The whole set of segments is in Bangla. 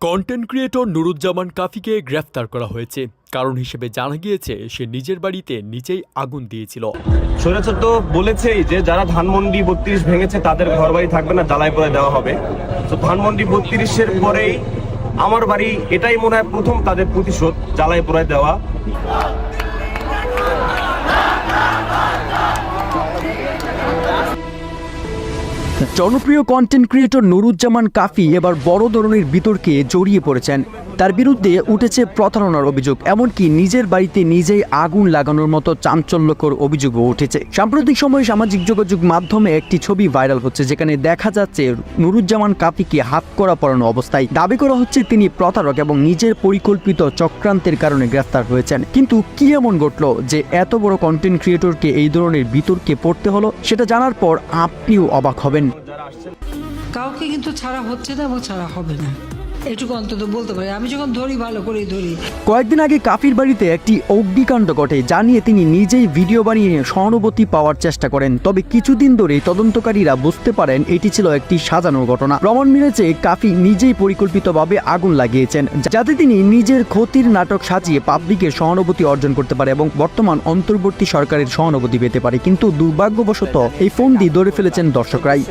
কন্টেন্ট ক্রিয়েটর নুরুজ্জামান কাফিকে গ্রেফতার করা হয়েছে। কারণ হিসেবে জানা গিয়েছে, সে নিজের বাড়িতে নিচেই আগুন দিয়েছিল। স্বৈরাচার তো বলেছেই যে যারা ধানমন্ডি বত্রিশ ভেঙেছে, তাদের ঘর বাড়ি থাকবে না জ্বালায় পরে দেওয়া হবে। তো ধানমন্ডি বত্রিশের পরেই আমার বাড়ি এটাই মনে হয় প্রথম তাদের প্রতিশোধ জ্বালায় পরে দেওয়া। জনপ্রিয় কন্টেন্ট ক্রিয়েটর নুরুজ্জামান কাফি এবার বড় ধরনের বিতর্কে জড়িয়ে পড়েছেন। তার বিরুদ্ধে উঠেছে প্রতারণার অভিযোগ, এমনকি নিজের বাড়িতে নিজেই আগুন লাগানোর মতো চাঞ্চল্যকর অভিযোগও উঠেছে। সাম্প্রতিক সময়ে সামাজিক যোগাযোগ মাধ্যমে একটি ছবি ভাইরাল হচ্ছে, যেখানে দেখা যাচ্ছে নুরুজ্জামান কাফিকে হাত করা পড়ানো অবস্থায়। দাবি করা হচ্ছে তিনি প্রতারক এবং নিজের পরিকল্পিত চক্রান্তের কারণে গ্রেফতার হয়েছেন। কিন্তু কি এমন ঘটলো যে এত বড় কন্টেন্ট ক্রিয়েটরকে এই ধরনের বিতর্কে পড়তে হলো, সেটা জানার পর আপনিও অবাক হবেন। কাউকে কিন্তু ছাড়া হচ্ছে না এবং ছাড়া হবে না। এটুকু অন্তত বলতে পারি। আমি যখন ধরি, ভালো করেই ধরি। কয়েকদিন আগে কাফির বাড়িতে একটি অগ্নিকাণ্ড ঘটে যা নিয়ে তিনি নিজেই ভিডিও বানিয়ে সহানুভূতি পাওয়ার চেষ্টা করেন। তবে কিছুদিন ধরেই তদন্তকারীরা বুঝতে পারেন এটি ছিল একটি সাজানো ঘটনা। প্রমাণ মিলেছে, কাফি নিজেই পরিকল্পিতভাবে আগুন লাগিয়েছেন, যাতে তিনি নিজের ক্ষতির নাটক সাজিয়ে পাবলিকের সহানুভূতি অর্জন করতে পারে এবং বর্তমান অন্তর্বর্তী সরকারের সহানুভূতি পেতে পারে। কিন্তু দুর্ভাগ্যবশত এই ফোনটি ধরে ফেলেছেন দর্শকরাই।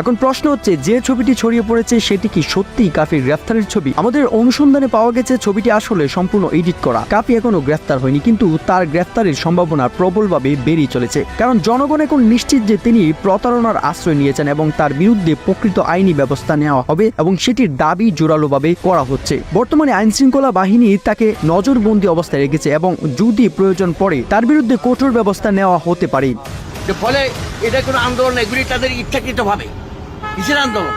এখন প্রশ্ন হচ্ছে, যে ছবিটি ছড়িয়ে পড়েছে সেটি কি সত্যিই কাফির গ্রেফতারের ছবি। আমাদের অনুসন্ধানে পাওয়া গেছে ছবিটি আসলে সম্পূর্ণ এডিট করা। কাফি এখনও গ্রেফতার হয়নি, কিন্তু তার গ্রেফতারের সম্ভাবনা প্রবলভাবে বেরিয়ে চলেছে। কারণ জনগণ এখন নিশ্চিত যে তিনি প্রতারণার আশ্রয় নিয়েছেন এবং তার বিরুদ্ধে প্রকৃত আইনি ব্যবস্থা নেওয়া হবে এবং সেটির দাবি জোরালোভাবে করা হচ্ছে। বর্তমানে আইন শৃঙ্খলা বাহিনী তাকে নজরবন্দি অবস্থায় রেখেছে এবং যদি প্রয়োজন পড়ে, তার বিরুদ্ধে কঠোর ব্যবস্থা নেওয়া হতে পারে। ফলে এটা কোনো আন্দোলন এগুলি তাদের ইচ্ছাকৃতভাবে। কিসের আন্দোলন?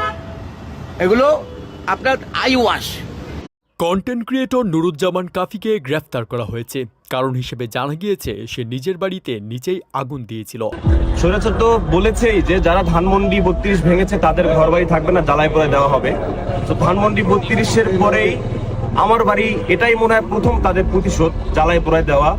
এগুলো আপনার I wash content creator Nuruzzaman কাফিকে গ্রেফতার করা হয়েছে। কারণ হিসেবে জানা গিয়েছে সে নিজের বাড়িতে নিজেই আগুন দিয়েছিল। স্বৈরাচার তো বলেছেই যে যারা ধানমন্ডি বত্রিশ ভেঙেছে তাদের ঘর বাড়ি থাকবে না জ্বালায় পরে দেওয়া হবে। তো ধানমন্ডি বত্রিশের পরেই আমার বাড়ি এটাই মনে হয় প্রথম তাদের প্রতিশোধ জ্বালায় পরে দেওয়া।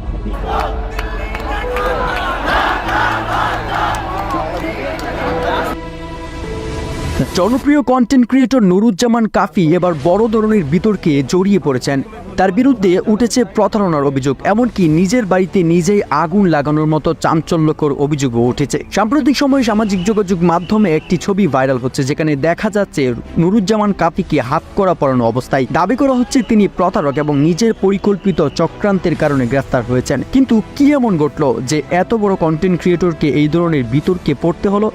জনপ্রিয় কন্টেন্ট ক্রিয়েটর নুরুজ্জামান কাফি এবার বড় ধরনের বিতর্কে জড়িয়ে পড়েছেন। তার বিরুদ্ধে উঠেছে প্রতারণার অভিযোগ, এমনকি নিজের বাড়িতে নিজেই আগুন লাগানোর মতো চাঞ্চল্যকর অভিযোগও উঠেছে। সাম্প্রতিক সময়ে সামাজিক যোগাযোগ মাধ্যমে একটি ছবি ভাইরাল হচ্ছে, যেখানে দেখা যাচ্ছে নুরুজ্জামান কাফিকে হাত করা পড়ানো অবস্থায়। দাবি করা হচ্ছে তিনি প্রতারক এবং নিজের পরিকল্পিত চক্রান্তের কারণে গ্রেফতার হয়েছেন। কিন্তু কি এমন ঘটলো যে এত বড় কন্টেন্ট ক্রিয়েটরকে এই ধরনের বিতর্কে পড়তে হলো?